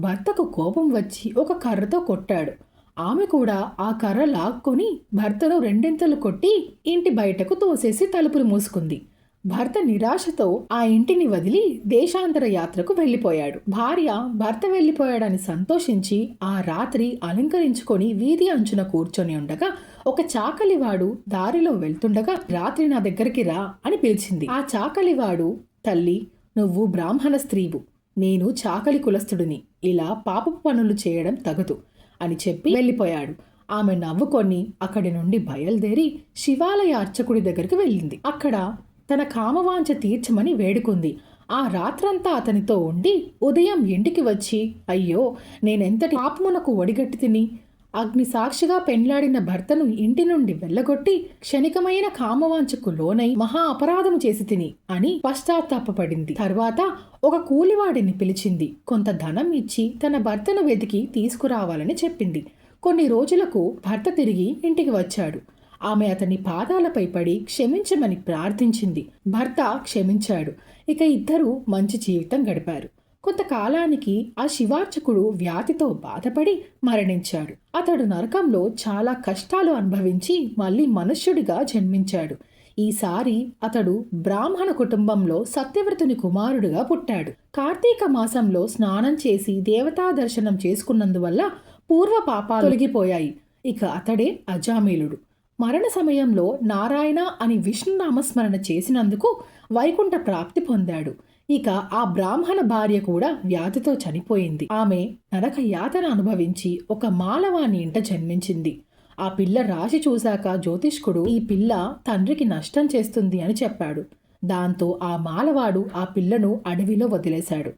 భర్తకు కోపం వచ్చి ఒక కర్రతో కొట్టాడు. ఆమె కూడా ఆ కర్ర లాక్కొని భర్తను రెండింతలు కొట్టి ఇంటి బయటకు తోసేసి తలుపులు మూసుకుంది. భర్త నిరాశతో ఆ ఇంటిని వదిలి దేశాంతర యాత్రకు వెళ్ళిపోయాడు. భార్య భర్త వెళ్ళిపోయాడని సంతోషించి ఆ రాత్రి అలంకరించుకొని వీధి అంచున కూర్చొని ఉండగా ఒక చాకలివాడు దారిలో వెళ్తుండగా రాత్రి నా దగ్గరికి రా అని పిలిచింది. ఆ చాకలివాడు తల్లి నువ్వు బ్రాహ్మణ స్త్రీవు. నేను చాకలి కులస్తుడిని. ఇలా పాపపు పనులు చేయడం తగదు అని చెప్పి వెళ్ళిపోయాడు. ఆమె నవ్వుకొని అక్కడి నుండి బయలుదేరి శివాలయ అర్చకుడి దగ్గరికి వెళ్ళింది. అక్కడ తన కామవాంఛ తీర్చమని వేడుకుంది. ఆ రాత్రంతా అతనితో ఉండి ఉదయం ఇంటికి వచ్చి అయ్యో నేనెంతటి పాపమునకు ఒడిగట్టి తిని అగ్ని సాక్షిగా పెండ్లాడిన భర్తను ఇంటి నుండి వెళ్ళగొట్టి క్షణికమైన కామవాంచకు లోనై మహా అపరాధము చేసి తిని అని పశ్చాత్తాపపడింది. తర్వాత ఒక కూలివాడిని పిలిచింది. కొంత ధనం ఇచ్చి తన భర్తను వెతికి తీసుకురావాలని చెప్పింది. కొన్ని రోజులకు భర్త తిరిగి ఇంటికి వచ్చాడు. ఆమె అతని పాదాలపై పడి క్షమించమని ప్రార్థించింది. భర్త క్షమించాడు. ఇక ఇద్దరూ మంచి జీవితం గడిపారు. కొంతకాలానికి ఆ శివార్చకుడు వ్యాధితో బాధపడి మరణించాడు. అతడు నరకంలో చాలా కష్టాలు అనుభవించి మళ్ళీ మనుష్యుడిగా జన్మించాడు. ఈసారి అతడు బ్రాహ్మణ కుటుంబంలో సత్యవ్రతుని కుమారుడుగా పుట్టాడు. కార్తీక మాసంలో స్నానం చేసి దేవతా దర్శనం చేసుకున్నందువల్ల పూర్వ పాపాలు తొలగిపోయాయి. ఇక అతడే అజామీలుడు. మరణ సమయంలో నారాయణ అని విష్ణు నామస్మరణ చేసినందుకు వైకుంఠ ప్రాప్తి పొందాడు. ఇక ఆ బ్రాహ్మణ భార్య కూడా వ్యాధితో చనిపోయింది. ఆమె నరక యాతన అనుభవించి ఒక మాలవాని ఇంట జన్మించింది. ఆ పిల్ల రాశి చూశాక జ్యోతిష్కుడు ఈ పిల్ల తండ్రికి నష్టం చేస్తుంది అని చెప్పాడు. దాంతో ఆ మాలవాడు ఆ పిల్లను అడవిలో వదిలేశాడు.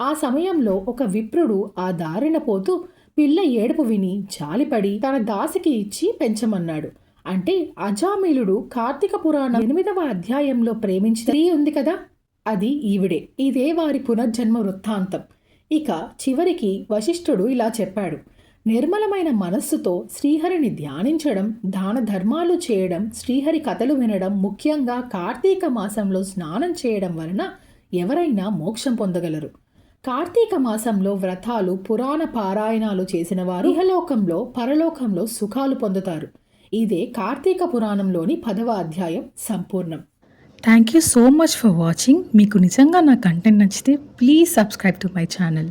ఆ సమయంలో ఒక విప్రుడు ఆ దారిన పోతూ పిల్ల ఏడుపు విని జాలిపడి తన దాసికి ఇచ్చి పెంచమన్నాడు. అంటే అజామిలుడు కార్తీక పురాణం ఎనిమిదవ అధ్యాయంలో ప్రేమించిన స్త్రీ ఉంది కదా? అది ఈవిడే. ఇదే వారి పునర్జన్మ వృత్తాంతం. ఇక చివరికి వశిష్ఠుడు ఇలా చెప్పాడు. నిర్మలమైన మనస్సుతో శ్రీహరిని ధ్యానించడం దాన ధర్మాలు చేయడం శ్రీహరి కథలు వినడం ముఖ్యంగా కార్తీక మాసంలో స్నానం చేయడం వలన ఎవరైనా మోక్షం పొందగలరు. కార్తీక మాసంలో వ్రతాలు పురాణ పారాయణాలు చేసిన వారు ఇహలోకంలో పరలోకంలో సుఖాలు పొందుతారు. ఇదే కార్తీక పురాణంలోని పదవ అధ్యాయం సంపూర్ణం. Thank you so much for watching మీకు నిజంగా నా కంటెంట్ నచ్చితే please subscribe to my channel